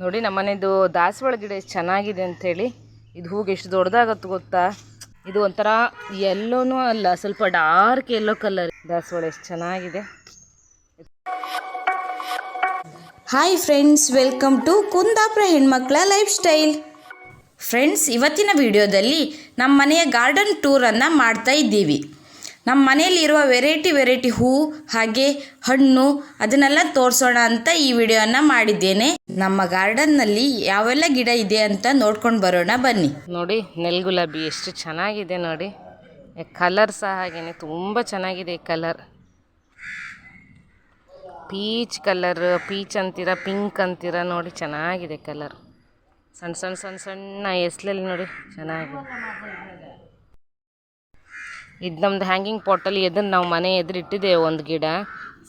ನೋಡಿ ನಮ್ಮನೆದು ದಾಸವಾಳ ಗಿಡ ಎಷ್ಟು ಚೆನ್ನಾಗಿದೆ ಅಂಥೇಳಿ. ಇದು ಹೂಗೆ ಎಷ್ಟು ದೊಡ್ಡದಾಗತ್ತೆ ಗೊತ್ತಾ? ಇದು ಒಂಥರ ಎಲ್ಲೋನೂ ಅಲ್ಲ, ಸ್ವಲ್ಪ ಡಾರ್ಕ್ ಎಲ್ಲೋ ಕಲರ್ ದಾಸವಾಳ ಎಷ್ಟು ಚೆನ್ನಾಗಿದೆ. Hi friends welcome to Kundapura ಹೆಣ್ಮಕ್ಳ ಲೈಫ್ ಸ್ಟೈಲ್ ಫ್ರೆಂಡ್ಸ್ ಇವತ್ತಿನ ವಿಡಿಯೋದಲ್ಲಿ ನಮ್ಮ ಮನೆಯ ಗಾರ್ಡನ್ ಟೂರನ್ನು ಮಾಡ್ತಾ ಇದ್ದೀವಿ. ನಮ್ಮ ಮನೆಯಲ್ಲಿರುವ ವೆರೈಟಿ ವೆರೈಟಿ ಹೂ, ಹಾಗೆ ಹಣ್ಣು ಅದನ್ನೆಲ್ಲ ತೋರಿಸೋಣ ಅಂತ ಈ ವಿಡಿಯೋನ ಮಾಡಿದ್ದೇನೆ. ನಮ್ಮ ಗಾರ್ಡನ್ನಲ್ಲಿ ಯಾವೆಲ್ಲ ಗಿಡ ಇದೆ ಅಂತ ನೋಡ್ಕೊಂಡು ಬರೋಣ ಬನ್ನಿ. ನೋಡಿ, ನೆಲ್ ಗುಲಾಬಿ ಎಷ್ಟು ಚೆನ್ನಾಗಿದೆ ನೋಡಿ. ಕಲರ್ ಸಹ ಹಾಗೇನೆ, ತುಂಬ ಚೆನ್ನಾಗಿದೆ ಈ ಕಲರ್. ಪೀಚ್ ಕಲರ್, ಪೀಚ್ ಅಂತೀರ, ಪಿಂಕ್ ಅಂತೀರ ನೋಡಿ, ಚೆನ್ನಾಗಿದೆ ಕಲರ್. ಸಣ್ಣ ಸಣ್ಣ ಸಣ್ಣ ಸಣ್ಣ ಎಸ್ಲಲ್ಲಿ ನೋಡಿ, ಚೆನ್ನಾಗಿದೆ. ಇದು ನಮ್ದು ಹ್ಯಾಂಗಿಂಗ್ ಪಾಟಲ್ಲಿ ಎದುರು ನಾವು ಮನೆ ಎದುರು ಇಟ್ಟಿದ್ದೇವೆ ಒಂದು ಗಿಡ.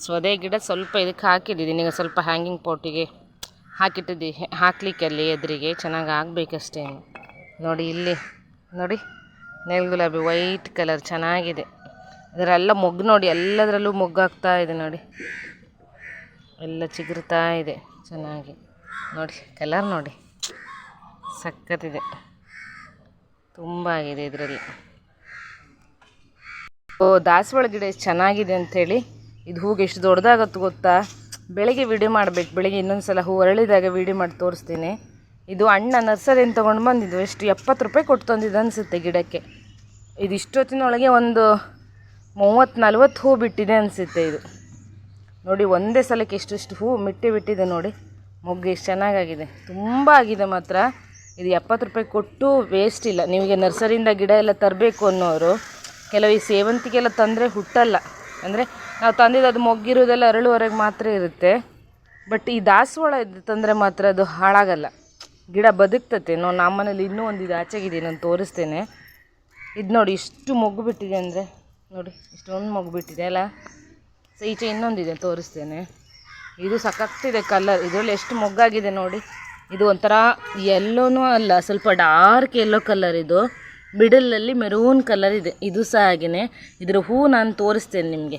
ಸೊ ಅದೇ ಗಿಡ ಸ್ವಲ್ಪ ಇದಕ್ಕೆ ಹಾಕಿದ್ದೀನಿ ಈಗ ಸ್ವಲ್ಪ ಹ್ಯಾಂಗಿಂಗ್ ಪಾಟಿಗೆ ಹಾಕಿಟ್ಟಿದ್ದೀವಿ ಹಾಕ್ಲಿಕ್ಕೆ ಅಲ್ಲಿ ಎದುರಿಗೆ, ಚೆನ್ನಾಗಿ ಆಗಬೇಕಷ್ಟೇ ನೋಡಿ ಇಲ್ಲಿ, ನೋಡಿ, ನೆಲ್ ಗುಲಾಬಿ ವೈಟ್ ಕಲರ್ ಚೆನ್ನಾಗಿದೆ. ಇದರೆಲ್ಲ ಮೊಗ್ಗು ನೋಡಿ, ಎಲ್ಲದರಲ್ಲೂ ಮೊಗ್ಗಾಗ್ತಾ ಇದೆ ನೋಡಿ. ಎಲ್ಲ ಚಿಗುರ್ತಾ ಇದೆ, ಚೆನ್ನಾಗಿ. ನೋಡಿ ಕಲರ್ ನೋಡಿ. ಸಖತ್ತಿದೆ ತುಂಬ ಆಗಿದೆ ಇದರಲ್ಲಿ. ದಾಸವಾಳ ಗಿಡ ಎಷ್ಟು ಚೆನ್ನಾಗಿದೆ ಅಂಥೇಳಿ ಇದು ಹೂಗೆ ಎಷ್ಟು ದೊಡ್ಡದಾಗತ್ತೆ ಗೊತ್ತಾ? ಬೆಳಿಗ್ಗೆ ವೀಡಿಯೋ ಮಾಡಬೇಕು. ಬೆಳಿಗ್ಗೆ ಇನ್ನೊಂದು ಸಲ ಹೂ ಅರಳಿದಾಗ ವೀಡಿಯೋ ಮಾಡಿ ತೋರಿಸ್ತೀನಿ. ಇದು ಅಣ್ಣ ನರ್ಸರಿಯಿಂದ ತೊಗೊಂಡು ಬಂದಿದ್ದು. ಎಷ್ಟು ಎಪ್ಪತ್ತು ರೂಪಾಯಿ ಕೊಟ್ಟು ತಂದಿದ್ದು ಅನಿಸುತ್ತೆ ಗಿಡಕ್ಕೆ. ಇದು ಇಷ್ಟೊತ್ತಿನೊಳಗೆ ಒಂದು ಮೂವತ್ತು ನಲ್ವತ್ತು ಹೂ ಬಿಟ್ಟಿದೆ ಅನಿಸುತ್ತೆ ಇದು. ನೋಡಿ, ಒಂದೇ ಸಲಕ್ಕೆ ಎಷ್ಟೆಷ್ಟು ಹೂ ಮಿಟ್ಟಿ ಬಿಟ್ಟಿದೆ ನೋಡಿ. ಮೊಗ್ಗು ಎಷ್ಟು ಚೆನ್ನಾಗಾಗಿದೆ. ತುಂಬ ಆಗಿದೆ ಮಾತ್ರ. ಇದು ಎಪ್ಪತ್ತು ರೂಪಾಯಿ ಕೊಟ್ಟು ವೇಸ್ಟ್ ಇಲ್ಲ. ನಿಮಗೆ ನರ್ಸರಿಯಿಂದ ಗಿಡ ಎಲ್ಲ ತರಬೇಕು ಅನ್ನೋರು ಕೆಲವು ಈ ಸೇವಂತಿಗೆಲ್ಲ ತಂದರೆ ಹುಟ್ಟಲ್ಲ. ಅಂದರೆ ನಾವು ತಂದಿದ್ದು ಅದು ಮೊಗ್ಗಿರೋದೆಲ್ಲ ಅರಳುವರೆಗೆ ಮಾತ್ರ ಇರುತ್ತೆ. ಬಟ್ ಈ ದಾಸವಾಳ ಇದು ತಂದರೆ ಮಾತ್ರ ಅದು ಹಾಳಾಗಲ್ಲ. ಗಿಡ ಬದುಕ್ತತೆ. ನೋ ನಮ್ಮನೇಲಿ ಇನ್ನೂ ಒಂದು ಇದು ಆಚೆಗಿದೆ, ನಾನು ತೋರಿಸ್ತೇನೆ. ಇದು ನೋಡಿ, ಇಷ್ಟು ಮೊಗ್ಗು ಬಿಟ್ಟಿದೆ ಅಂದರೆ, ನೋಡಿ, ಇಷ್ಟೊಂದು ಮೊಗ್ಗು ಬಿಟ್ಟಿದೆ, ಅಲ್ಲ? ಸೊ ಈಚೆ ಇನ್ನೊಂದಿದೆ, ತೋರಿಸ್ತೇನೆ. ಇದು ಸಖತ್ತಿದೆ ಕಲರ್ ಇದರಲ್ಲಿ ಎಷ್ಟು ಮೊಗ್ಗಾಗಿದೆ ನೋಡಿ. ಇದು ಒಂಥರ ಎಲ್ಲೋನೂ ಅಲ್ಲ, ಸ್ವಲ್ಪ ಡಾರ್ಕ್ ಎಲ್ಲೋ ಕಲರ್ ಇದು. ಮಿಡಲಲ್ಲಿ ಮೆರೂನ್ ಕಲರ್ ಇದೆ. ಇದು ಸಹ ಹಾಗೆಯೇ ಇದರ ಹೂ ನಾನು ತೋರಿಸ್ತೇನೆ ನಿಮಗೆ.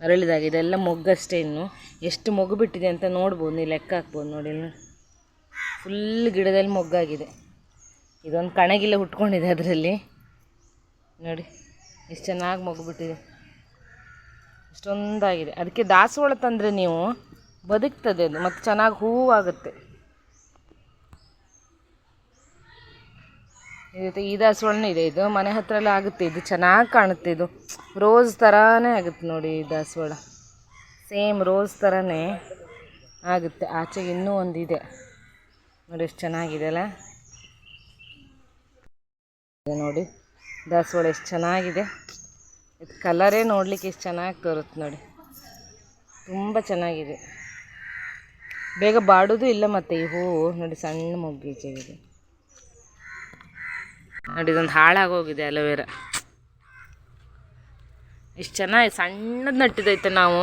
ಅರಳಿದಾಗ ಇದೆಲ್ಲ ಮೊಗ್ಗಷ್ಟೇ ಇನ್ನು. ಎಷ್ಟು ಮೊಗ್ಗು ಬಿಟ್ಟಿದೆ ಅಂತ ನೋಡ್ಬೋದು. ನೀವು ಲೆಕ್ಕ ಹಾಕ್ಬೋದು ನೋಡಿ. ಫುಲ್ ಗಿಡದಲ್ಲಿ ಮೊಗ್ಗಾಗಿದೆ. ಇದೊಂದು ಕಣಗಿಲ್ಲ ಹುಟ್ಕೊಂಡಿದೆ ಅದರಲ್ಲಿ. ನೋಡಿ ಎಷ್ಟು ಚೆನ್ನಾಗಿ ಮೊಗ್ಗು ಬಿಟ್ಟಿದೆ. ಇಷ್ಟೊಂದಾಗಿದೆ. ಅದಕ್ಕೆ ದಾಸವಾಳ ತಂದರೆ ನೀವು ಬದುಕ್ತದೆ ಅದು. ಮತ್ತು ಚೆನ್ನಾಗಿ ಹೂವು ಇದು ಈ ದಾಸವಾಳನೂ ಇದೆ. ಇದು ಮನೆ ಹತ್ರ ಎಲ್ಲ ಆಗುತ್ತೆ. ಇದು ಚೆನ್ನಾಗಿ ಕಾಣುತ್ತೆ ಇದು. ರೋಸ್ ಥರನೇ ಆಗುತ್ತೆ ನೋಡಿ ಈ ದಾಸವಾಳ ಸೇಮ್ ರೋಸ್ ಥರನೇ ಆಗುತ್ತೆ. ಆಚೆಗೆ ಇನ್ನೂ ಒಂದಿದೆ. ನೋಡಿ ಎಷ್ಟು ಚೆನ್ನಾಗಿದೆ ಅಲ್ಲ? ನೋಡಿ. ದಾಸವಾಳ ಎಷ್ಟು ಚೆನ್ನಾಗಿದೆ. ಇದು ಕಲರೇ ನೋಡಲಿಕ್ಕೆ ಎಷ್ಟು ಚೆನ್ನಾಗಿ ತೋರುತ್ತೆ ನೋಡಿ. ತುಂಬ ಚೆನ್ನಾಗಿದೆ. ಬೇಗ ಬಾಡೋದು ಇಲ್ಲ ಮತ್ತೆ ಈ ಹೂವು ನೋಡಿ ಸಣ್ಣ ಮೊಗ್ಗು ಈಚೆಗಿದೆ. ನೋಡಿ, ಇದೊಂದು ಹಾಳಾಗೋಗಿದೆ ಅಲೋವೆರಾ. ಇಷ್ಟು ಚೆನ್ನಾಗಿ ಸಣ್ಣದು ನಟ್ಟಿದೈತೆ ನಾವು.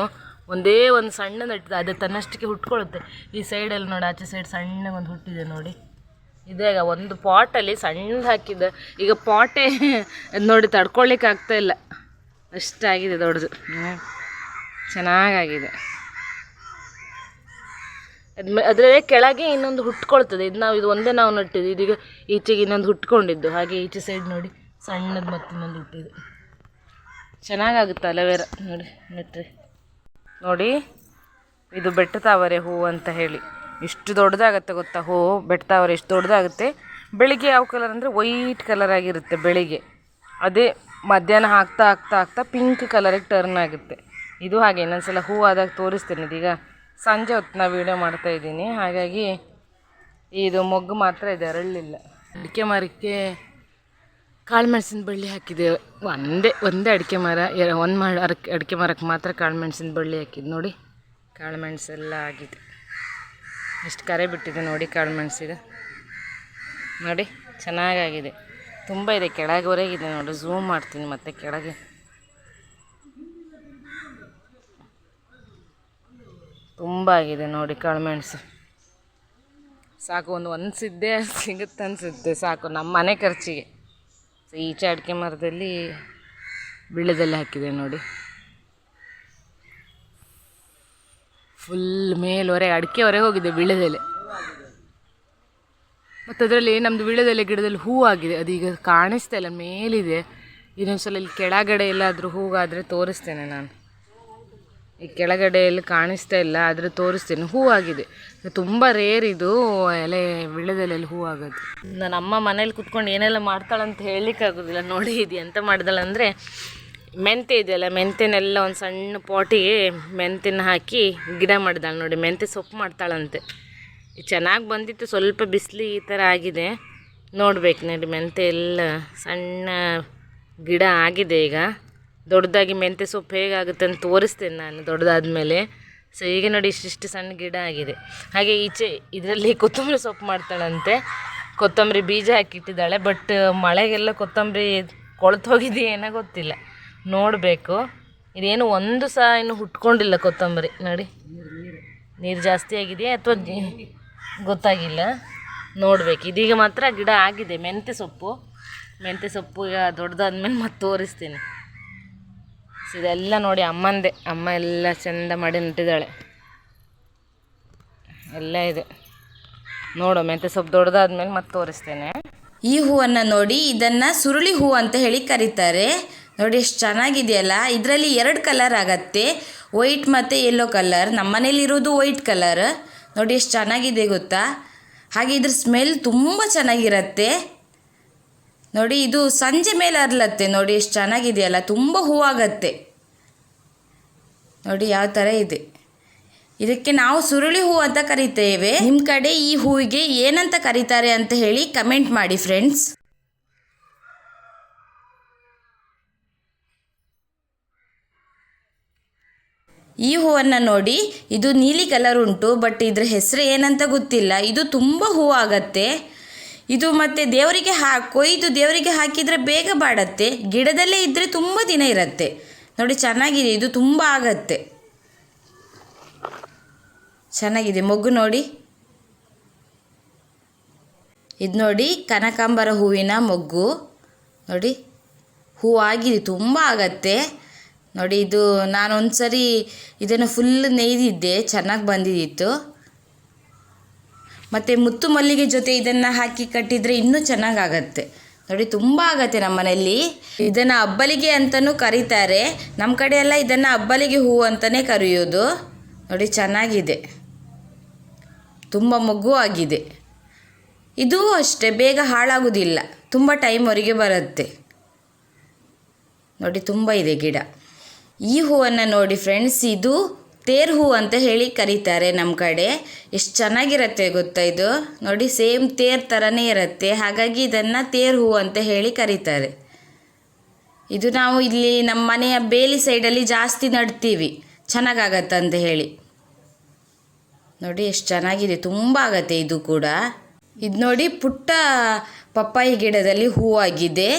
ಒಂದೇ ಒಂದು ಸಣ್ಣ ನಟ್ಟಿದೆ, ಅದು ತನ್ನಷ್ಟಕ್ಕೆ ಹುಟ್ಕೊಳ್ಳುತ್ತೆ. ಈ ಸೈಡಲ್ಲಿ ನೋಡಿ, ಆಚೆ ಸೈಡ್ ಸಣ್ಣಗೆ ಒಂದು ಹುಟ್ಟಿದೆ ನೋಡಿ. ಇದಾಗ ಒಂದು ಪಾಟಲ್ಲಿ ಸಣ್ಣದು ಹಾಕಿದ್ದೆ. ಈಗ ಪಾಟೇ ನೋಡಿ ತಡ್ಕೊಳ್ಳಿಕ್ಕೆ ಆಗ್ತಾ ಇಲ್ಲ. ಅಷ್ಟಾಗಿದೆ ದೊಡ್ಡದು. ಹ್ಞೂ ಚೆನ್ನಾಗಾಗಿದೆ. ಅದರಲ್ಲೇ ಕೆಳಗೆ ಇನ್ನೊಂದು ಹುಟ್ಕೊಳ್ತದೆ. ಇದು ನಾವು ಇದು ಒಂದೇ ನಾವು ನಟ್ಟಿದ್ದು. ಇದೀಗ ಈಚೆಗೆ ಇನ್ನೊಂದು ಹುಟ್ಕೊಂಡಿದ್ದು. ಹಾಗೆ ಈಚೆ ಸೈಡ್ ನೋಡಿ, ಸಣ್ಣದು ಮತ್ತೆ ಇನ್ನೊಂದು ಹುಟ್ಟಿದೆ ಚೆನ್ನಾಗಾಗುತ್ತೆ ಅಲವೇರ? ನೋಡಿ ನೆಟ್ಟರೆ ನೋಡಿ, ಇದು ಬೆಟ್ಟತಾವರೆ ಹೂವು ಅಂತ ಹೇಳಿ. ಇಷ್ಟು ದೊಡ್ಡದಾಗತ್ತೆ ಗೊತ್ತಾ ಹೂವು ಬೆಟ್ಟತಾವರೆ ಎಷ್ಟು ದೊಡ್ಡದಾಗುತ್ತೆ. ಬೆಳಿಗ್ಗೆ ಯಾವ ಕಲರ್ ಅಂದರೆ ವೈಟ್ ಕಲರ್ ಆಗಿರುತ್ತೆ ಬೆಳಿಗ್ಗೆ. ಅದೇ ಮಧ್ಯಾಹ್ನ ಹಾಕ್ತಾ ಹಾಕ್ತಾ ಹಾಕ್ತಾ ಪಿಂಕ್ ಕಲರಿಗೆ ಟರ್ನ್ ಆಗುತ್ತೆ. ಇದು ಹಾಗೆ, ಇನ್ನೊಂದ್ಸಲ ಹೂ ಆದಾಗ ತೋರಿಸ್ತೇನೆ ಇದೀಗ. ಸಂಜೆ ಹೊತ್ತು ನಾವು ವೀಡಿಯೋ ಮಾಡ್ತಾ ಇದ್ದೀನಿ. ಹಾಗಾಗಿ ಇದು ಮೊಗ್ಗು ಮಾತ್ರ ಇದೆ, ಅರಳಿಲ್ಲ. ಅಡಿಕೆ ಮರಕ್ಕೆ ಕಾಳುಮೆಣಸಿನ ಬಳ್ಳಿ ಹಾಕಿದೆ. ಒಂದೇ ಒಂದೇ ಅಡಿಕೆ ಮರ ಒಂದು ಮರ ಅಡಿಕೆ ಮರಕ್ಕೆ ಮಾತ್ರ ಕಾಳುಮೆಣಸಿನ ಬಳ್ಳಿ ಹಾಕಿದ್ದು ನೋಡಿ. ಕಾಳುಮೆಣಸೆಲ್ಲ ಆಗಿದೆ. ಎಷ್ಟು ಕರೆ ಬಿಟ್ಟಿದೆ ನೋಡಿ ಕಾಳುಮೆಣಸಿದೆ ನೋಡಿ, ಚೆನ್ನಾಗಾಗಿದೆ. ತುಂಬ ಇದೆ, ಕೆಳಗೆವರೆಗಿದೆ ನೋಡಿ. ಝೂಮ್ ಮಾಡ್ತೀನಿ ಮತ್ತೆ ಕೆಳಗೆ. ತುಂಬ ಆಗಿದೆ ನೋಡಿ ಕಾಳುಮೆಣಸು ಸಾಕು, ಒಂದು ಒಂದು ಸಿದ್ದೆ ಸಿಗುತ್ತೆ ಅನಿಸುತ್ತೆ, ಸಾಕು, ನಮ್ಮ ಮನೆ ಖರ್ಚಿಗೆ. ಈಚೆ ಅಡಿಕೆ ಮರದಲ್ಲಿ ಬಿಳದಲ್ಲಿ ಹಾಕಿದೆ ನೋಡಿ. ಫುಲ್ ಮೇಲ್ವರೆಗೆ ಅಡಿಕೆವರೆಗೆ ಹೋಗಿದೆ ಬೀಳದೆಲೆ ಮತ್ತು ಅದರಲ್ಲಿ ನಮ್ಮದು ವೀಳ್ಯದೆಲೆ ಗಿಡದಲ್ಲಿ ಹೂ ಆಗಿದೆ ಅದೀಗ ಕಾಣಿಸ್ತಾ ಇಲ್ಲ, ಮೇಲಿದೆ. ಇನ್ನೊಂದು ಸಲ ಇಲ್ಲಿ ಕೆಳಗಡೆ ಎಲ್ಲಾದರೂ ಹೂವಾದರೆ ತೋರಿಸ್ತೇನೆ ನಾನು. ಈ ಕೆಳಗಡೆ ಎಲ್ಲಿ ಕಾಣಿಸ್ತಾ ಇಲ್ಲ, ಆದರೆ ತೋರಿಸ್ತೇನೆ. ಹೂ ಆಗಿದೆ. ತುಂಬ ರೇರ್ ಇದು, ಎಲೆ ವೀಳ್ಯದೆಲೆಯಲ್ಲಿ ಹೂ ಆಗೋದು. ನನ್ನ ಅಮ್ಮ ಮನೇಲಿ ಕುತ್ಕೊಂಡು ಏನೆಲ್ಲ ಮಾಡ್ತಾಳಂತ ಹೇಳಲಿಕ್ಕಾಗೋದಿಲ್ಲ ನೋಡಿ, ಇದು ಎಂತ ಮಾಡಿದಳಂದರೆ ಮೆಂತೆ ಇದೆಯಲ್ಲ, ಮೆಂತೆನೆಲ್ಲ ಒಂದು ಸಣ್ಣ ಪಾಟಿಗೆ ಮೆಂತೆನ ಹಾಕಿ ಗಿಡ ಮಾಡ್ದಾಳೆ ನೋಡಿ. ಮೆಂತೆ ಸೊಪ್ಪು ಮಾಡ್ತಾಳಂತೆ. ಚೆನ್ನಾಗಿ ಬಂದಿತ್ತು, ಸ್ವಲ್ಪ ಬಿಸಿಲು ಈ ಥರ ಆಗಿದೆ. ನೋಡ್ಬೇಕು ನೋಡಿ ಮೆಂತೆ ಎಲ್ಲ ಸಣ್ಣ ಗಿಡ ಆಗಿದೆ ಈಗ. ದೊಡ್ಡದಾಗಿ ಮೆಂತೆ ಸೊಪ್ಪು ಹೇಗಾಗುತ್ತೆ ಅಂತ ತೋರಿಸ್ತೇನೆ ನಾನು ದೊಡ್ಡದಾದ್ಮೇಲೆ. ಸೊ ಈಗ ನೋಡಿ ಇಷ್ಟಿಷ್ಟು ಸಣ್ಣ ಗಿಡ ಆಗಿದೆ. ಹಾಗೆ ಈಚೆ ಇದರಲ್ಲಿ ಕೊತ್ತಂಬರಿ ಸೊಪ್ಪು ಮಾಡ್ತಾಳಂತೆ. ಕೊತ್ತಂಬರಿ ಬೀಜ ಹಾಕಿಟ್ಟಿದ್ದಾಳೆ. ಬಟ್ ಮಳೆಗೆಲ್ಲ ಕೊತ್ತಂಬರಿ ಕೊಳ್ತು ಹೋಗಿದೆಯೇನೋ ಗೊತ್ತಿಲ್ಲ. ನೋಡಬೇಕು. ಇದೇನು ಒಂದು ಸಹ ಇನ್ನು ಹುಟ್ಕೊಂಡಿಲ್ಲ ಕೊತ್ತಂಬರಿ. ನೋಡಿ. ನೀರು ಜಾಸ್ತಿ ಆಗಿದೆಯಾ ಅಥವಾ ಗೊತ್ತಾಗಿಲ್ಲ? ನೋಡಬೇಕು. ಇದೀಗ ಮಾತ್ರ ಗಿಡ ಆಗಿದೆ. ಮೆಂತ್ಯ ಸೊಪ್ಪು. ಮೆಂತ್ಯ ಸೊಪ್ಪು ಈಗ ದೊಡ್ಡದಾದ್ಮೇಲೆ ಮತ್ತೆ ತೋರಿಸ್ತೀನಿ. ಇದೆಲ್ಲ ನೋಡಿ ಅಮ್ಮಂದೆ. ಅಮ್ಮ ಎಲ್ಲ ಚೆಂದ ಮಾಡಿ ನೆಟ್ಟಿದ್ದಾಳೆ. ಎಲ್ಲ ಇದೆ. ನೋಡು, ಮೆಂತ್ಯ ಸೊಪ್ಪು ದೊಡ್ಡದಾದ್ಮೇಲೆ ಮತ್ತೆ ತೋರಿಸ್ತೇನೆ. ಈ ಹೂವನ್ನು ನೋಡಿ ಇದನ್ನು ಸುರುಳಿ ಹೂ ಅಂತ ಹೇಳಿ ಕರೀತಾರೆ. ನೋಡಿ ಎಷ್ಟು ಚೆನ್ನಾಗಿದೆಯಲ್ಲ. ಇದರಲ್ಲಿ ಎರಡು ಕಲರ್ ಆಗತ್ತೆ. ವೈಟ್ ಮತ್ತು ಯೆಲ್ಲೋ ಕಲರ್ ನಮ್ಮ ಮನೇಲಿರೋದು ವೈಟ್ ಕಲರ್ ನೋಡಿ ಎಷ್ಟು ಚೆನ್ನಾಗಿದೆ ಗೊತ್ತಾ? ಹಾಗೆ ಇದ್ರ ಸ್ಮೆಲ್ ತುಂಬ ಚೆನ್ನಾಗಿರತ್ತೆ. ನೋಡಿ, ಇದು ಸಂಜೆ ಮೇಲೆ ಅರ್ಲತ್ತೆ. ನೋಡಿ, ಎಷ್ಟು ಚೆನ್ನಾಗಿದೆಯಲ್ಲ. ತುಂಬ ಹೂವಾಗತ್ತೆ. ನೋಡಿ, ಯಾವ ಥರ ಇದೆ. ಇದಕ್ಕೆ ನಾವು ಸುರುಳಿ ಹೂ ಅಂತ ಕರಿತೇವೆ. ನಿಮ್ಮ ಕಡೆ ಈ ಹೂವಿಗೆ ಏನಂತ ಕರೀತಾರೆ ಅಂತ ಹೇಳಿ ಕಮೆಂಟ್ ಮಾಡಿ, ಫ್ರೆಂಡ್ಸ್. ಈ ಹೂವನ್ನು ನೋಡಿ, ಇದು ನೀಲಿ ಕಲರ್ ಉಂಟು, ಬಟ್ ಇದ್ರ ಹೆಸರು ಏನಂತ ಗೊತ್ತಿಲ್ಲ. ಇದು ತುಂಬ ಹೂವಾಗತ್ತೆ. ಇದು ಮತ್ತೆ ದೇವರಿಗೆ ಹಾ, ಕೊಯ್ದು ದೇವರಿಗೆ ಹಾಕಿದರೆ ಬೇಗ ಬಾಡತ್ತೆ, ಗಿಡದಲ್ಲೇ ಇದ್ದರೆ ತುಂಬ ದಿನ ಇರತ್ತೆ. ನೋಡಿ, ಚೆನ್ನಾಗಿದೆ, ಇದು ತುಂಬ ಆಗತ್ತೆ. ಚೆನ್ನಾಗಿದೆ, ಮೊಗ್ಗು ನೋಡಿ. ಇದು ನೋಡಿ, ಕನಕಾಂಬರ ಹೂವಿನ ಮೊಗ್ಗು. ನೋಡಿ, ಹೂ ಆಗಿದೆ, ತುಂಬ ಆಗತ್ತೆ. ನೋಡಿ, ಇದು ನಾನು ಒಂದು ಇದನ್ನು ಫುಲ್ ನೇಯ್ದಿದ್ದೆ, ಚೆನ್ನಾಗಿ ಬಂದಿದ್ದಿತ್ತು ಮತ್ತು ಮುತ್ತು ಮಲ್ಲಿಗೆ ಜೊತೆ ಇದನ್ನು ಹಾಕಿ ಕಟ್ಟಿದರೆ ಇನ್ನೂ ಚೆನ್ನಾಗಾಗತ್ತೆ. ನೋಡಿ, ತುಂಬ ಆಗತ್ತೆ ಮನೆಯಲ್ಲಿ ಇದನ್ನು ಅಬ್ಬಲಿಗೆ ಅಂತಲೂ ಕರೀತಾರೆ. ನಮ್ಮ ಕಡೆ ಎಲ್ಲ ಇದನ್ನು ಅಬ್ಬಲಿಗೆ ಹೂವು ಅಂತಲೇ ಕರೆಯೋದು. ನೋಡಿ, ಚೆನ್ನಾಗಿದೆ. ತುಂಬ ಮೊಗ್ಗು ಆಗಿದೆ. ಇದೂ ಅಷ್ಟೇ, ಬೇಗ ಹಾಳಾಗೋದಿಲ್ಲ. ತುಂಬ ಟೈಮ್ವರೆಗೆ ಬರುತ್ತೆ. ನೋಡಿ, ತುಂಬ ಇದೆ ಗಿಡ. ಈ ಹೂವನ್ನು ನೋಡಿ ಫ್ರೆಂಡ್ಸ್ ಇದು ತೇರು ಹೂ ಅಂತ ಹೇಳಿ ಕರೀತಾರೆ ನಮ್ಮ ಕಡೆ. ಎಷ್ಟು ಚೆನ್ನಾಗಿರುತ್ತೆ ಗೊತ್ತಾ ಇದು? ನೋಡಿ, ಸೇಮ್ ತೇರ್ ಥರನೇ ಇರುತ್ತೆ. ಹಾಗಾಗಿ ಇದನ್ನು ತೇರು ಹೂ ಅಂತ ಹೇಳಿ ಕರೀತಾರೆ. ಇದು ನಾವು ಇಲ್ಲಿ ನಮ್ಮ ಮನೆಯ ಬೇಲಿ ಸೈಡಲ್ಲಿ ಜಾಸ್ತಿ ನಡ್ತೀವಿ. ಚೆನ್ನಾಗಾಗತ್ತೆ ಅಂತ ಹೇಳಿ. ನೋಡಿ, ಎಷ್ಟು ಚೆನ್ನಾಗಿದೆ. ತುಂಬ ಆಗತ್ತೆ ಇದು ಕೂಡ. ಇದು ನೋಡಿ ಪುಟ್ಟ ಪಪ್ಪಾಯಿ ಗಿಡದಲ್ಲಿ ಹೂವಾಗಿದೆ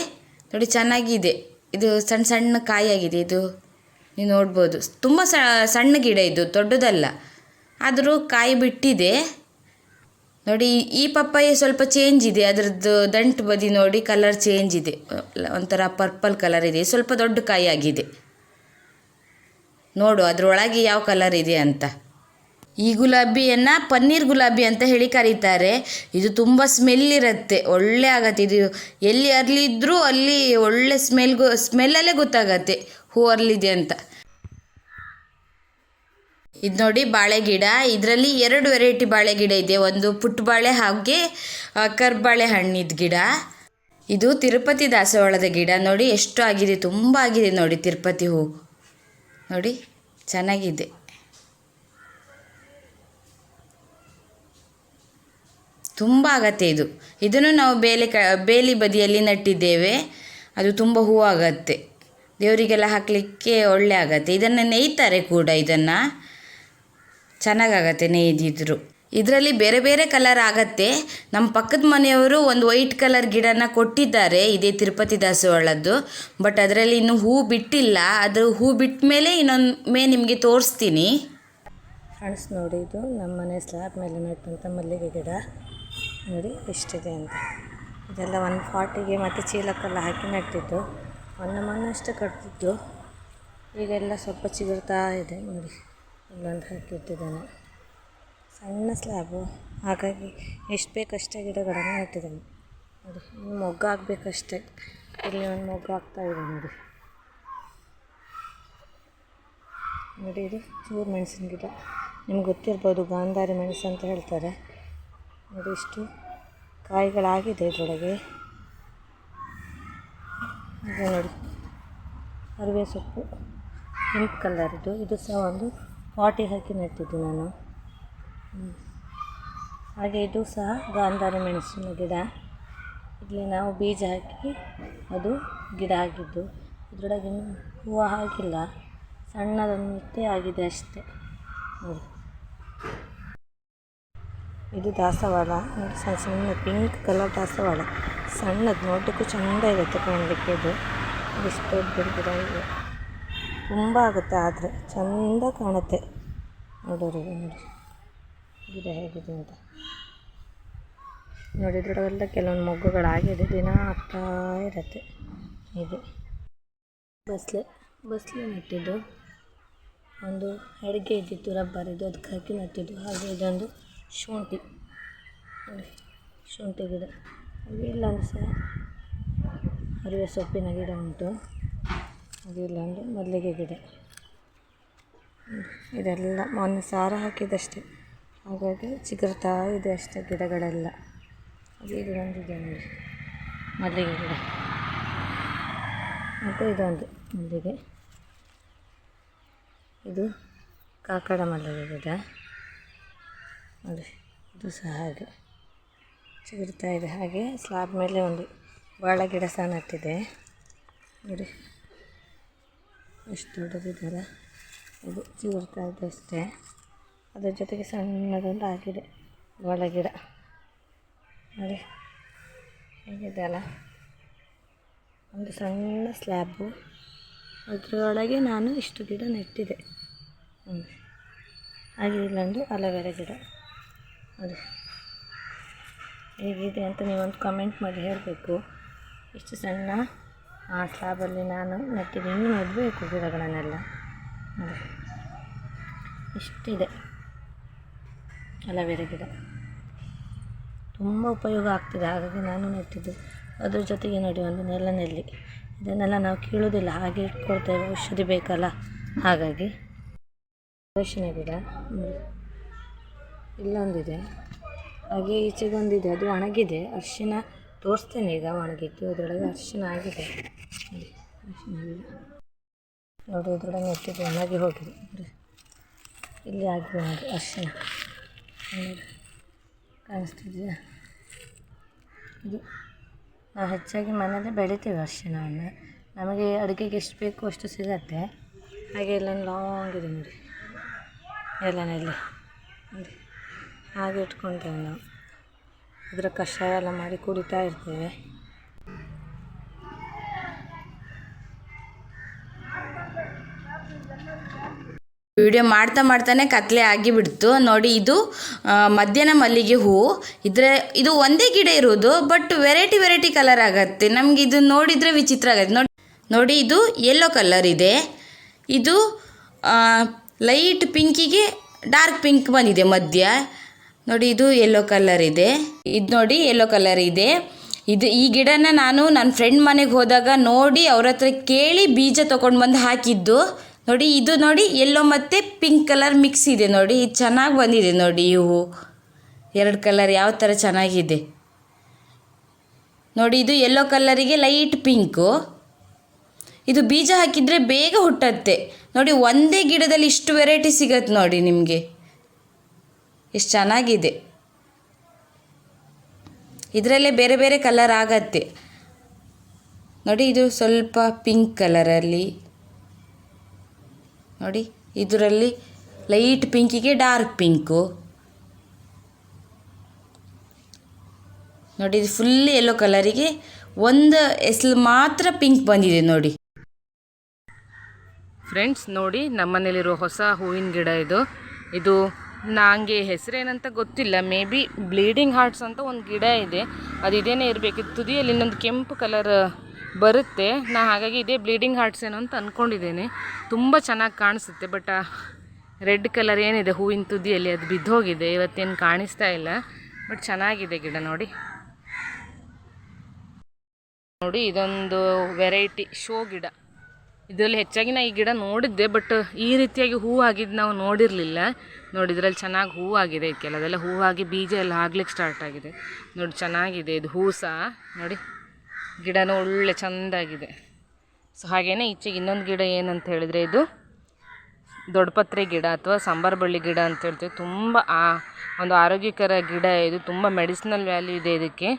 ನೋಡಿ, ಚೆನ್ನಾಗಿದೆ. ಇದು ಸಣ್ಣ ಸಣ್ಣ ಕಾಯಾಗಿದೆ ಇದು. ನೀವು ನೋಡ್ಬೋದು. ತುಂಬ ಸಣ್ಣ ಗಿಡ ಇದು, ದೊಡ್ಡದಲ್ಲ. ಆದರೂ ಕಾಯಿ ಬಿಟ್ಟಿದೆ. ನೋಡಿ, ಈ ಪಪ್ಪಾಯಿ ಸ್ವಲ್ಪ ಚೇಂಜ್ ಇದೆ. ಅದರದ್ದು ದಂಟು ಬದಿ ನೋಡಿ ಕಲರ್ ಚೇಂಜ್ ಇದೆ. ಒಂಥರ ಪರ್ಪಲ್ ಕಲರ್ ಇದೆ. ಸ್ವಲ್ಪ ದೊಡ್ಡ ಕಾಯಿ ಆಗಿದೆ. ನೋಡು, ಅದರೊಳಗೆ ಯಾವ ಕಲರ್ ಇದೆ ಅಂತ. ಈ ಗುಲಾಬಿಯನ್ನು ಪನ್ನೀರ್ ಗುಲಾಬಿ ಅಂತ ಹೇಳಿ ಕರೀತಾರೆ. ಇದು ತುಂಬ ಸ್ಮೆಲ್ ಇರುತ್ತೆ. ಒಳ್ಳೆ ಆಗತ್ತೆ. ಇದು ಎಲ್ಲಿ ಅರ್ಲಿದ್ರೂ ಅಲ್ಲಿ ಒಳ್ಳೆ ಸ್ಮೆಲ್ಗು ಸ್ಮೆಲ್ಲಲ್ಲೇ ಗೊತ್ತಾಗತ್ತೆ. ಹೂ ಅರ್ಲಿದೆ ಅಂತ. ಇದು ನೋಡಿ ಬಾಳೆ ಗಿಡ. ಇದರಲ್ಲಿ ಎರಡು ವೆರೈಟಿ ಬಾಳೆ ಗಿಡ ಇದೆ. ಒಂದು ಪುಟ್ಟ ಬಾಳೆ ಹಾಗೆ ಕರ್ಬಾಳೆ ಹಣ್ಣಿದ ಗಿಡ. ಇದು ತಿರುಪತಿ ದಾಸವಾಳದ ಗಿಡ. ನೋಡಿ ಎಷ್ಟು ಆಗಿದೆ, ತುಂಬ ಆಗಿದೆ ನೋಡಿ ತಿರುಪತಿ ಹೂ. ನೋಡಿ, ಚೆನ್ನಾಗಿದೆ. ತುಂಬ ಆಗತ್ತೆ ಇದು. ಇದನ್ನು ನಾವು ಬೇಲೆ ಕ, ಬೇಲಿ ಬದಿಯಲ್ಲಿ ನಟ್ಟಿದ್ದೇವೆ. ಅದು ತುಂಬ ಹೂವು ಆಗತ್ತೆ ದೇವರಿಗೆಲ್ಲ ಹಾಕಲಿಕ್ಕೆ ಒಳ್ಳೆ ಆಗತ್ತೆ. ಇದನ್ನು ನೇಯ್ತಾರೆ ಕೂಡ ಇದನ್ನು. ಚೆನ್ನಾಗಾಗತ್ತೆ ನೇಯ್ದಿದ್ರು. ಇದರಲ್ಲಿ ಬೇರೆ ಬೇರೆ ಕಲರ್ ಆಗತ್ತೆ. ನಮ್ಮ ಪಕ್ಕದ ಮನೆಯವರು ಒಂದು ವೈಟ್ ಕಲರ್ ಗಿಡನ ಕೊಟ್ಟಿದ್ದಾರೆ, ಇದೇ ತಿರುಪತಿ ದಾಸವಾಳದ್ದು. ಬಟ್ ಅದರಲ್ಲಿ ಇನ್ನೂ ಹೂ ಬಿಟ್ಟಿಲ್ಲ. ಅದು ಹೂ ಬಿಟ್ಟ ಮೇಲೆ ಇನ್ನೊಮ್ಮೆ ನಿಮಗೆ ತೋರಿಸ್ತೀನಿ. ಫ್ರೆಂಡ್ಸ್ ನೋಡಿ ಇದು ನಮ್ಮ ಮನೆ ಸ್ಲ್ಯಾಬ್ ಮೇಲೆ ನೆಟ್ಟಂಥ ಮಲ್ಲಿಗೆ ಗಿಡ. ನೋಡಿ ಎಷ್ಟಿದೆ ಅಂತ. ಇದೆಲ್ಲ ಒನ್ ಫಾರ್ಟಿಗೆ ಮತ್ತು ಚೀಲಕ್ಕೆಲ್ಲ ಹಾಕಿ ನೆಟ್ಟಿದ್ದು. ಮೊನ್ನೆ ಮೊನ್ನೆ ಅಷ್ಟೇ ಕಟ್ತಿದ್ದು. ಈಗೆಲ್ಲ ಸ್ವಲ್ಪ ಚಿಗುರ್ತಾ ಇದೆ ನೋಡಿ. ಇಲ್ಲೊಂದು ಹಾಕಿಟ್ಟಿದ್ದಾನೆ. ಸಣ್ಣ ಸ್ಲ್ಯಾಬು ಹಾಗಾಗಿ ಎಷ್ಟು ಬೇಕಷ್ಟೇ ಗಿಡಗಳನ್ನು ಇಟ್ಟಿದ್ದಾನೆ ನೋಡಿ ಇನ್ನು ಮೊಗ್ಗು ಹಾಕ್ಬೇಕಷ್ಟೇ ಇಲ್ಲಿ ಒಂದು ಮೊಗ್ಗು ಆಗ್ತಾ ಇದೆ ನೋಡಿ. ನೋಡಿ, ಇದು ಚೂರು ಮೆಣಸಿನ ಗಿಡ. ನಿಮ್ಗೆ ಗೊತ್ತಿರ್ಬೋದು ಗಾಂಧಾರಿ ಮೆಣಸು ಅಂತ ಹೇಳ್ತಾರೆ. ನೋಡಿ, ಇಷ್ಟು ಕಾಯಿಗಳಾಗಿದೆ ಇದರೊಳಗೆ. ಇದು ನೋಡಿ ಅರಿವೆ ಸೊಪ್ಪು ಪಿಂಕ್ ಕಲರ್ದು ಇದು ಸಹ ಒಂದು ಪಾಟಿಗೆ ಹಾಕಿ ನೆಟ್ಟಿದ್ದು ನಾನು. ಹಾಗೆ ಇದು ಸಹ ಗಾಂಧಾರಿ ಮೆಣಸಿನ ಗಿಡ. ಇಲ್ಲಿ ನಾವು ಬೀಜ ಹಾಕಿ ಅದು ಗಿಡ ಆಗಿದ್ದು ಇದರೊಳಗೆ ಇನ್ನೂ ಹೂವು ಆಗಿಲ್ಲ ಸಣ್ಣದೊಂದೇ ಆಗಿದೆ ಅಷ್ಟೇ. ನೋಡಿ. ಇದು ದಾಸವಾಳ. ಸಣ್ಣ ಸಣ್ಣ ಪಿಂಕ್ ಕಲರ್ ದಾಸವಾಳ. ಸಣ್ಣದು ನೋಡಲಿಕ್ಕೂ ಚೆಂದ ಇರುತ್ತೆ ಕಾಣಲಿಕ್ಕೆ ಇದು. ಇಷ್ಟು ದೊಡ್ಡ ಗಿಡ ಇದೆ. ತುಂಬ ಆಗುತ್ತೆ, ಆದರೆ ಚಂದ ಕಾಣುತ್ತೆ. ನೋಡೋರಿಗೆ ನೋಡಿ ಗಿಡ ಹೇಗಿದೆ ಅಂತ. ನೋಡಿ, ಇದ್ರೊಳಗೆಲ್ಲ ಕೆಲವೊಂದು ಮೊಗ್ಗುಗಳಾಗಿದೆ. ದಿನ ಆಗ್ತಾ ಇರುತ್ತೆ. ಇದು. ಬಸ್ಲೆ ಬಸ್ಲೆ ನೆಟ್ಟಿದ್ದು. ಒಂದು ಅಡುಗೆ ಇದ್ದಿತ್ತು, ರಬ್ಬರ್ ಇದು. ಅದಕ್ಕೆ ಹಾಕಿ ನೆಟ್ಟಿದ್ದು. ಹಾಗೆ ಇದೊಂದು ಶುಂಠಿ. ಶುಂಠಿ ಗಿಡ. ಹಾಗೆ ಇಲ್ಲೊಂದು ಸಹ, ಅರಿವೆ ಸೊಪ್ಪಿನ ಗಿಡ ಉಂಟು. ಹಾಗೆ ಅಂದರೆ ಮಲ್ಲಿಗೆ ಗಿಡ. ಇದೆಲ್ಲ ಮೊನ್ನೆ ಸಾರ ಹಾಕಿದ್ದಷ್ಟೇ. ಹಾಗಾಗಿ ಚಿಗುರ್ತಾ ಇದೆ ಅಷ್ಟೇ ಗಿಡಗಳೆಲ್ಲ. ಇದು ಒಂದು ಇದೆ ನೋಡಿ. ಮಲ್ಲಿಗೆ ಗಿಡ. ಮತ್ತು ಇದೊಂದು ಮಲ್ಲಿಗೆ. ಇದು ಕಾಕಡ ಮಲ್ಲಿಗೆ ಗಿಡ. ನೋಡಿ, ಇದು ಸಹ ಹಾಗೆ ಚಿಗುರ್ತಾ ಇದೆ. ಹಾಗೆ ಸ್ಲಾಬ್ ಮೇಲೆ ಒಂದು ಬಾಳೆ ಗಿಡ ಸಹ ನಟ್ಟಿದೆ. ನೋಡಿ. ಎಷ್ಟು ದೊಡ್ಡದಿದ್ದಾರೆ. ಇದು ಚಿಗುರ್ತಾ ಇದೆ ಅಷ್ಟೇ. ಅದ್ರ ಜೊತೆಗೆ ಸಣ್ಣದೊಂದು ಆಗಿದೆ ಒಳ ಗಿಡ ನೋಡಿ, ಹೇಗಿದೆ ಅಲ್ಲ? ಒಂದು ಸಣ್ಣ ಸ್ಲ್ಯಾಬು. ಅದರೊಳಗೆ ನಾನು ಇಷ್ಟು ಗಿಡ ನೆಟ್ಟಿದೆ ಹ್ಞೂ ಹಾಗೆ ಇಲ್ಲೊಂದು ಅಲೋವೆರಾ ಗಿಡ. ನೋಡಿ, ಹೇಗಿದೆ ಅಂತ ನೀವೊಂದು ಕಮೆಂಟ್ ಮಾಡಿ ಹೇಳಬೇಕು. ಇಷ್ಟು ಸಣ್ಣ ಆ ಸ್ಲಾಬಲ್ಲಿ ನಾನು ನೆಟ್ಟಿದ್ದೀನಿ. ನೋಡಬೇಕು ಗಿಡಗಳನ್ನೆಲ್ಲ ಇಷ್ಟಿದೆ. ಅಲವೇರ ಗಿಡ. ತುಂಬ ಉಪಯೋಗ ಆಗ್ತಿದೆ. ಹಾಗಾಗಿ ನಾನು ನೆಟ್ಟಿದ್ದು. ಅದ್ರ ಜೊತೆಗೆ ನೋಡಿ, ಒಂದು ನೆಲನೆಲ್ಲಿ ಇದನ್ನೆಲ್ಲ ನಾವು ಕೀಳೋದಿಲ್ಲ ಹಾಗೆ ಇಟ್ಕೊಳ್ತೇವೆ ಔಷಧಿ ಬೇಕಲ್ಲ? ಹಾಗಾಗಿ ಅರಶಿನ ಗಿಡ. ಇಲ್ಲೊಂದಿದೆ. ಹಾಗೆ ಈಚೆಗೊಂದಿದೆ. ಅದು ಒಣಗಿದೆ. ಅರಿಶಿನ ತೋರಿಸ್ತೇನೆ ಈಗ ಒಣಗಿದ್ದು ಅದರೊಳಗೆ ಅರಿಶಿನ ಆಗಿದೆ. ನೋಡಿ, ಇದ್ರೊಳಗೆ ನೆಟ್ಟಿದ್ದು ಒಣಗಿ ಹೋಗಿದೆ. ಇಲ್ಲಿ ಆಗಿದೆ ನೋಡಿ ಅರಿಶಿನ. ಕಾಣಿಸ್ತಿದೆಯಾ? ಇದು ನಾವು ಹೆಚ್ಚಾಗಿ ಮನೆಯಲ್ಲೇ ಬೆಳಿತೀವಿ ಅರ್ಶಿನವನ್ನು ನಮಗೆ ಅಡುಗೆಗೆ ಎಷ್ಟು ಬೇಕು ಅಷ್ಟು ಸಿಗತ್ತೆ. ಹಾಗೆ ಎಲ್ಲ ಲಾಂಗ್ ಇದೆ ನೋಡಿ. ಎಲ್ಲನೆಲ್ಲಿ ನೋಡಿ. ಹಾಗೆ ಇಟ್ಕೊತೇವೆ ನಾವು. ಅದರ ಕಷಾಯ ಎಲ್ಲ ಮಾಡಿ ಕುಡಿತಾ ಇರ್ತೇವೆ. ವಿಡಿಯೋ ಮಾಡ್ತಾ ಮಾಡ್ತಾನೆ ಕತ್ಲೆ ಆಗಿಬಿಡ್ತು. ನೋಡಿ ಇದು ಮಧ್ಯಾಹ್ನ ಮಲ್ಲಿಗೆ ಹೂವು. ಇದ್ರೆ ಇದು ಒಂದೇ ಗಿಡ ಇರೋದು, ಬಟ್ ವೆರೈಟಿ ವೆರೈಟಿ ಕಲರ್ ಆಗತ್ತೆ. ನಮ್ಗೆ ಇದು ನೋಡಿದರೆ ವಿಚಿತ್ರ ಆಗತ್ತೆ. ನೋಡಿ ನೋಡಿ ಇದು ಯೆಲ್ಲೋ ಕಲರ್ ಇದೆ. ಇದು ಲೈಟ್ ಪಿಂಕಿಗೆ ಡಾರ್ಕ್ ಪಿಂಕ್ ಬಂದಿದೆ ಮಧ್ಯ. ನೋಡಿ, ಇದು ಯೆಲ್ಲೋ ಕಲರ್ ಇದೆ. ಇದು ನೋಡಿ ಯೆಲ್ಲೋ ಕಲರ್ ಇದೆ. ಇದು ಈ ಗಿಡನ ನಾನು ನನ್ನ ಫ್ರೆಂಡ್ ಮನೆಗೆ ಹೋದಾಗ ನೋಡಿ ಅವ್ರ ಹತ್ರ ಕೇಳಿ ಬೀಜ ತೊಗೊಂಡು ಬಂದು ಹಾಕಿದ್ದು. ನೋಡಿ, ಇದು ನೋಡಿ ಯೆಲ್ಲೋ ಮತ್ತು ಪಿಂಕ್ ಕಲರ್ ಮಿಕ್ಸ್ ಇದೆ ನೋಡಿ, ಇದು ಚೆನ್ನಾಗಿ ಬಂದಿದೆ ನೋಡಿ ಹೂವು ಎರಡು ಕಲರ್ ಯಾವ ಥರ ಚೆನ್ನಾಗಿದೆ. ನೋಡಿ, ಇದು ಯೆಲ್ಲೋ ಕಲರಿಗೆ ಲೈಟ್ ಪಿಂಕು ಇದು ಬೀಜ ಹಾಕಿದರೆ ಬೇಗ ಹುಟ್ಟತ್ತೆ. ನೋಡಿ, ಒಂದೇ ಗಿಡದಲ್ಲಿ ಇಷ್ಟು ವೆರೈಟಿ ಸಿಗತ್ತೆ ನೋಡಿ ನಿಮಗೆ. ಎಷ್ಟು ಚೆನ್ನಾಗಿದೆ. ಇದರಲ್ಲೇ ಬೇರೆ ಬೇರೆ ಕಲರ್ ಆಗತ್ತೆ. ನೋಡಿ ಇದು ಸ್ವಲ್ಪ ಪಿಂಕ್ ಕಲರಲ್ಲಿ ನೋಡಿ ಇದರಲ್ಲಿ ಲೈಟ್ ಪಿಂಕಿಗೆ ಡಾರ್ಕ್ ಪಿಂಕು ನೋಡಿ ಇದು ಫುಲ್ ಯೆಲ್ಲೋ ಕಲರಿಗೆ ಒಂದು ಎಸ್ಲು ಮಾತ್ರ ಪಿಂಕ್ ಬಂದಿದೆ ನೋಡಿ. ಫ್ರೆಂಡ್ಸ್ ನೋಡಿ ನಮ್ಮನೇಲಿರೋ ಹೊಸ ಹೂವಿನ ಗಿಡ ಇದು. ಇದು ನನಗೆ ಹೆಸರೇನಂತ ಗೊತ್ತಿಲ್ಲ. ಮೇ ಬಿ ಬ್ಲೀಡಿಂಗ್ ಹಾರ್ಟ್ಸ್ ಅಂತ ಒಂದು ಗಿಡ ಇದೆ. ಅದು ಇದೇನೇ ಇರಬೇಕು. ತುದಿಯಲ್ಲಿ ಇನ್ನೊಂದು ಕೆಂಪು ಕಲರ್ ಬರುತ್ತೆ. ನಾ ಹಾಗಾಗಿ ಇದೇ ಬ್ಲೀಡಿಂಗ್ ಹಾರ್ಟ್ಸ್ ಏನೋ ಅಂತ ಅಂದ್ಕೊಂಡಿದ್ದೇನೆ ತುಂಬ ಚೆನ್ನಾಗಿ ಕಾಣಿಸುತ್ತೆ ಬಟ್ ರೆಡ್ ಕಲರ್ ಏನಿದೆ? ಹೂವಿನ ತುದಿಯಲ್ಲಿ ಅದು ಬಿದ್ದೋಗಿದೆ. ಇವತ್ತೇನು ಕಾಣಿಸ್ತಾ ಇಲ್ಲ. ಬಟ್ ಚೆನ್ನಾಗಿದೆ ಗಿಡ ನೋಡಿ. ನೋಡಿ, ಇದೊಂದು ವೆರೈಟಿ ಶೋ ಗಿಡ. ಇದರಲ್ಲಿ ಹೆಚ್ಚಾಗಿ ನಾ ಈ ಗಿಡ ನೋಡಿದ್ದೆ ಬಟ್ ಈ ರೀತಿಯಾಗಿ ಹೂ ಆಗಿದ್ದು ನಾವು ನೋಡಿರಲಿಲ್ಲ. ನೋಡಿ, ಇದರಲ್ಲಿ ಚೆನ್ನಾಗಿ ಹೂ ಆಗಿದೆ ಕೆಲವೆಲ್ಲ ಹೂ ಆಗಿ ಬೀಜ ಎಲ್ಲ ಆಗ್ಲಿಕ್ಕೆ ಸ್ಟಾರ್ಟ್ ಆಗಿದೆ. ನೋಡಿ, ಚೆನ್ನಾಗಿದೆ ಇದು ಹೂ ಸಹ ನೋಡಿ, ಗಿಡನೂ ಒಳ್ಳೆ ಚೆಂದಾಗಿದೆ. ಸೊ ಹಾಗೇನೆ ಈಚೆಗೆ ಇನ್ನೊಂದು ಗಿಡ ಏನಂತ ಹೇಳಿದರೆ ಇದು ದೊಡ್ಡಪತ್ರೆ ಗಿಡ ಅಥವಾ ಸಾಂಬಾರು ಬಳ್ಳಿ ಗಿಡ ಅಂತ ಹೇಳ್ತೀವಿ. ತುಂಬ, ಆ ಒಂದು ಆರೋಗ್ಯಕರ ಗಿಡ ಇದು. ತುಂಬ ಮೆಡಿಸಿನಲ್ ವ್ಯಾಲ್ಯೂ ಇದೆ ಇದಕ್ಕೆ.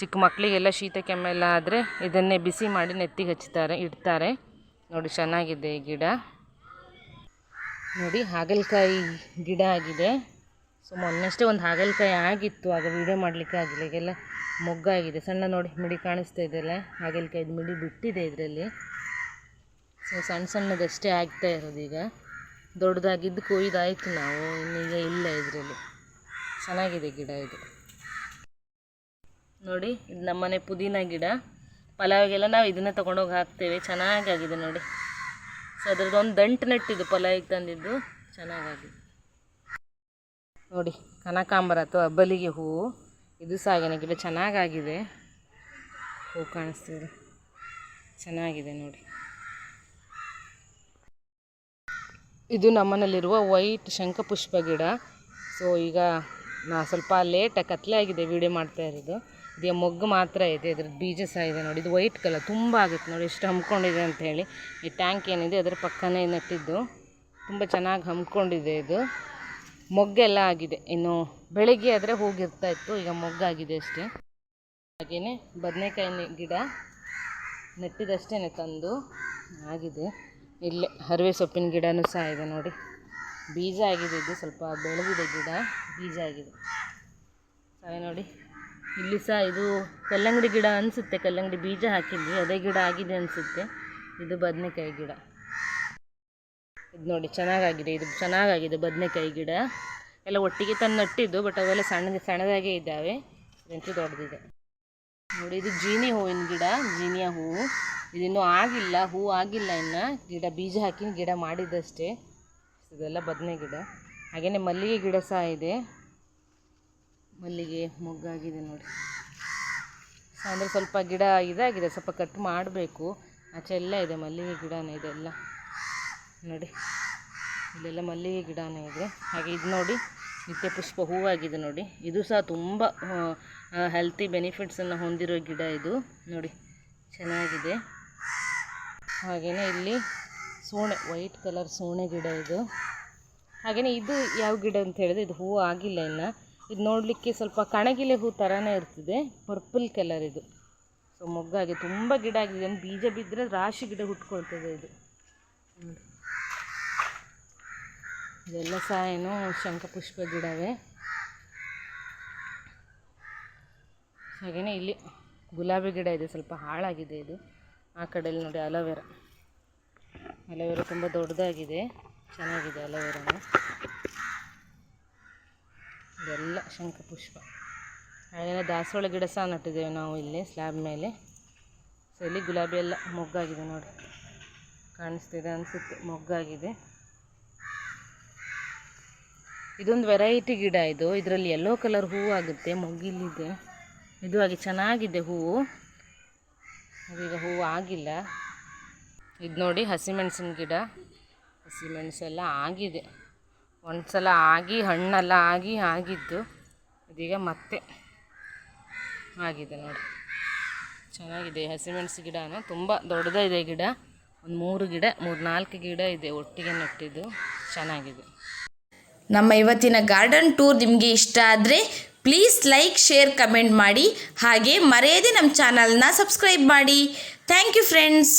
ಚಿಕ್ಕ ಮಕ್ಕಳಿಗೆಲ್ಲ ಶೀತ ಕೆಮ್ಮೆಲ್ಲ ಆದರೆ ಇದನ್ನೇ ಬಿಸಿ ಮಾಡಿ ನೆತ್ತಿಗೆ ಹಚ್ತಾರೆ ಇಡ್ತಾರೆ. ನೋಡಿ, ಚೆನ್ನಾಗಿದೆ ಈ ಗಿಡ. ನೋಡಿ, ಹಾಗಲಕಾಯಿ ಗಿಡ ಆಗಿದೆ. ಸೊ ಮೊನ್ನೆಷ್ಟೇ ಒಂದು ಹಾಗಲಕಾಯಿ ಆಗಿತ್ತು, ಆಗ ವೀಡಿಯೋ ಮಾಡಲಿಕ್ಕೆ ಆಗಿಲ್ಲ. ಈಗೆಲ್ಲ ಮೊಗ್ಗಾಗಿದೆ ಸಣ್ಣ ನೋಡಿ, ಮಿಡಿ ಕಾಣಿಸ್ತಾ ಇದೆಯಲ್ಲ ಹಾಗಲಕಾಯಿದು ಮಿಡಿ ಬಿಟ್ಟಿದೆ ಇದರಲ್ಲಿ. ಸೊ, ಸಣ್ಣ ಸಣ್ಣದಷ್ಟೇ ಆಗ್ತಾ ಇರೋದು ಈಗ. ದೊಡ್ಡದಾಗಿದ್ದು ಕೊಯ್ದಾಯಿತು ನಾವು ಇನ್ನೀಗ ಇಲ್ಲ ಇದರಲ್ಲಿ. ಚೆನ್ನಾಗಿದೆ ಗಿಡ ಇದು. ನೋಡಿ, ಇದು ನಮ್ಮನೆ ಪುದೀನ ಗಿಡ. ಪಲಾವಿಗೆಲ್ಲ ನಾವು ಇದನ್ನೇ ತೊಗೊಂಡೋಗಿ ಹಾಕ್ತೇವೆ. ಚೆನ್ನಾಗಾಗಿದೆ ನೋಡಿ. ಸೊ ಅದ್ರದ್ದು ಒಂದು ದಂಟು ನೆಟ್ಟಿದ್ದು ಪಲಾವಿಗೆ ತಂದಿದ್ದು. ಚೆನ್ನಾಗಾಗಿದೆ. ನೋಡಿ, ಕನಕಾಂಬರ ಅಥವಾ ಅಬ್ಬಲಿಗೆ ಹೂವು ಇದು ಸಹ ಹಾಗೇನೆ ಗಿಡ ಚೆನ್ನಾಗಾಗಿದೆ. ಹೂ ಕಾಣಿಸ್ತಿದೆ. ಚೆನ್ನಾಗಿದೆ ನೋಡಿ. ಇದು ನಮ್ಮನೆಯಲ್ಲಿರುವ ವೈಟ್ ಶಂಖಪುಷ್ಪ ಗಿಡ. ಸೊ ಈಗ ನಾ ಸ್ವಲ್ಪ ಲೇಟಾಗಿ ಕತ್ತಲೆ ಆಗಿದೆ ವೀಡಿಯೋ ಮಾಡ್ತಾ ಇರೋದು. ಇದು ಮೊಗ್ಗು ಮಾತ್ರ ಇದೆ ಇದರ ಬೀಜ ಸಹ ಇದೆ ನೋಡಿ. ಇದು ವೈಟ್ ಕಲರ್ ತುಂಬ ಆಗಿತ್ತು ನೋಡಿ ಎಷ್ಟು ಹಮ್ಮಿಕೊಂಡಿದೆ ಅಂತ ಹೇಳಿ. ಈ ಟ್ಯಾಂಕ್ ಏನಿದೆ, ಅದರ ಪಕ್ಕನೇ ನೆಟ್ಟಿದ್ದು. ತುಂಬ ಚೆನ್ನಾಗಿ ಹಮ್ಮಿಕೊಂಡಿದೆ ಇದು. ಮೊಗ್ಗೆಲ್ಲ ಆಗಿದೆ. ಇನ್ನು ಬೆಳಿಗ್ಗೆ ಆದರೆ ಹೋಗಿರ್ತಾ ಇತ್ತು, ಈಗ ಮೊಗ್ಗಾಗಿದೆ ಅಷ್ಟೇ. ಹಾಗೆಯೇ ಬದನೆಕಾಯಿ ಗಿಡ ನೆಟ್ಟಿದಷ್ಟೇ ತಂದು. ಆಗಿದೆ. ಇಲ್ಲೇ ಹರಿವೆ ಸೊಪ್ಪಿನ ಗಿಡನೂ ಸಹ ಇದೆ ನೋಡಿ. ಬೀಜ ಆಗಿದೆ ಇದು, ಸ್ವಲ್ಪ ಬೆಳೆದಿದೆ ಗಿಡ. ಬೀಜ ಆಗಿದೆ. ಸರಿ ನೋಡಿ. ಇಲ್ಲಿ ಸಹ ಇದು ಕಲ್ಲಂಗಡಿ ಗಿಡ ಅನಿಸುತ್ತೆ. ಕಲ್ಲಂಗಡಿ ಬೀಜ ಹಾಕಿದ್ವಿ. ಅದೇ ಗಿಡ ಆಗಿದೆ ಅನಿಸುತ್ತೆ. ಇದು ಬದನೆಕಾಯಿ ಗಿಡ. ಇದು ನೋಡಿ, ಚೆನ್ನಾಗಾಗಿದೆ. ಇದು ಚೆನ್ನಾಗಾಗಿದೆ ಬದನೆಕಾಯಿ ಗಿಡ. ಎಲ್ಲ ಒಟ್ಟಿಗೆ ತಂದು ನಟ್ಟಿದ್ದು ಬಟ್ ಅವೆಲ್ಲ ಸಣ್ಣ ಸಣ್ಣದಾಗೇ ಇದ್ದಾವೆ. ಇದಂತೂ ದೊಡ್ಡದಿದೆ. ನೋಡಿ, ಇದು ಜೀನಿ ಹೂವಿನ ಗಿಡ, ಜೀನಿಯ ಹೂವು ಇದಿನ್ನೂ ಆಗಿಲ್ಲ, ಹೂ ಆಗಿಲ್ಲ ಇನ್ನು. ಗಿಡ, ಬೀಜ ಹಾಕಿ ಗಿಡ ಮಾಡಿದ್ದಷ್ಟೇ. ಇದೆಲ್ಲ ಬದನೆ ಗಿಡ. ಹಾಗೆಯೇ ಮಲ್ಲಿಗೆ ಗಿಡ ಸಹ ಇದೆ. ಮಲ್ಲಿಗೆ ಮೊಗ್ಗಾಗಿದೆ ನೋಡಿ. ಅಂದರೆ ಸ್ವಲ್ಪ ಗಿಡ ಇದಾಗಿದೆ, ಸ್ವಲ್ಪ ಕಟ್ ಮಾಡಬೇಕು. ಆಚೆ ಎಲ್ಲ ಇದೆ, ಮಲ್ಲಿಗೆ ಗಿಡನೇ ಇದೆಲ್ಲ ನೋಡಿ, ಇಲ್ಲೆಲ್ಲ ಮಲ್ಲಿಗೆ ಗಿಡನೇ ಇದೆ. ಹಾಗೆ ಇದು ನೋಡಿ, ನಿತ್ಯ ಪುಷ್ಪ ಹೂವಾಗಿದೆ ನೋಡಿ. ಇದು ಸಹ ತುಂಬ ಹೆಲ್ತಿ ಬೆನಿಫಿಟ್ಸನ್ನು ಹೊಂದಿರೋ ಗಿಡ ಇದು. ನೋಡಿ, ಚೆನ್ನಾಗಿದೆ. ಹಾಗೆಯೇ ಇಲ್ಲಿ ಸೋಣೆ ವೈಟ್ ಕಲರ್ ಸೋಣೆ ಗಿಡ ಇದು. ಹಾಗೆಯೇ ಇದು ಯಾವ ಗಿಡ ಅಂತ ಹೇಳಿದ್ರೆ, ಇದು ಹೂವು ಆಗಿಲ್ಲ ಇನ್ನು. ಇದು ನೋಡಲಿಕ್ಕೆ ಸ್ವಲ್ಪ ಕಣಗಿಲೆ ಹೂ ಥರನೇ ಇರ್ತಿದೆ. ಪರ್ಪಲ್ ಕಲರ್ ಇದು. ಸೊ ಮೊಗ್ಗಾಗಿ ತುಂಬ ಗಿಡ ಆಗಿದೆ. ಒಂದು ಬೀಜ ಬಿದ್ದರೆ ರಾಶಿ ಗಿಡ ಹುಟ್ಕೊಳ್ತದೆ ಇದು. ಇದೆಲ್ಲ ಸಹ ಏನು ಶಂಖಪುಷ್ಪ ಗಿಡವೇ. ಹಾಗೆಯೇ ಇಲ್ಲಿ ಗುಲಾಬಿ ಗಿಡ ಇದೆ. ಸ್ವಲ್ಪ ಹಾಳಾಗಿದೆ ಇದು. ಆ ಕಡೆಯಲ್ಲಿ ನೋಡಿ ಅಲೋವೆರಾ. ಅಲೋವೆರಾ ತುಂಬ ದೊಡ್ಡದಾಗಿದೆ. ಚೆನ್ನಾಗಿದೆ ಅಲೋವೆರಾನು. ಇದೆಲ್ಲ ಶಂಖಪುಷ್ಪ ಹಾಗೆಯೇ ದಾಸವಾಳ ಗಿಡ ಸಹ ನಟ್ಟಿದ್ದೇವೆ ನಾವು ಇಲ್ಲಿ ಸ್ಲ್ಯಾಬ್ ಮೇಲೆ. ಸೊ ಇಲ್ಲಿ ಗುಲಾಬಿ ಎಲ್ಲ ಮೊಗ್ಗಾಗಿದೆ ನೋಡಿ. ಕಾಣಿಸ್ತಿದೆ ಅನಿಸುತ್ತೆ, ಮೊಗ್ಗಾಗಿದೆ. ಇದೊಂದು ವೆರೈಟಿ ಗಿಡ ಇದು. ಇದರಲ್ಲಿ ಯೆಲ್ಲೋ ಕಲರ್ ಹೂವು ಆಗುತ್ತೆ ಮೊಗ್ಗಿಲ್ಲಿದೆ ಇದು ಹಾಗೆ ಚೆನ್ನಾಗಿದೆ ಹೂವು ಅದೀಗ ಹೂವು ಆಗಿಲ್ಲ. ಇದು ನೋಡಿ ಹಸಿಮೆಣಸಿನ ಗಿಡ. ಹಸಿಮೆಣಸೆಲ್ಲ ಆಗಿದೆ. ಒಂದು ಸಲ ಆಗಿ, ಹಣ್ಣೆಲ್ಲ ಆಗಿ, ಆಗಿದ್ದು ಇದೀಗ ಮತ್ತೆ ಆಗಿದೆ ನೋಡಿ. ಚೆನ್ನಾಗಿದೆ ಹಸಿಮೆಣಸು ಗಿಡನೂ. ತುಂಬ ದೊಡ್ಡದಿದೆ ಗಿಡ. ಒಂದು ಮೂರು ಗಿಡ, ಮೂರು ನಾಲ್ಕು ಗಿಡ ಇದೆ ಒಟ್ಟಿಗೆ ನೆಟ್ಟಿದ್ದು. ಚೆನ್ನಾಗಿದೆ. ನಮ್ಮ ಇವತ್ತಿನ ಗಾರ್ಡನ್ ಟೂರ್ ನಿಮಗೆ ಇಷ್ಟ ಆದರೆ ಪ್ಲೀಸ್ ಲೈಕ್ ಶೇರ್ ಕಮೆಂಟ್ ಮಾಡಿ. ಹಾಗೆ ಮರೆಯದೆ ನಮ್ಮ ಚಾನಲ್ನ ಸಬ್ಸ್ಕ್ರೈಬ್ ಮಾಡಿ. Thank you friends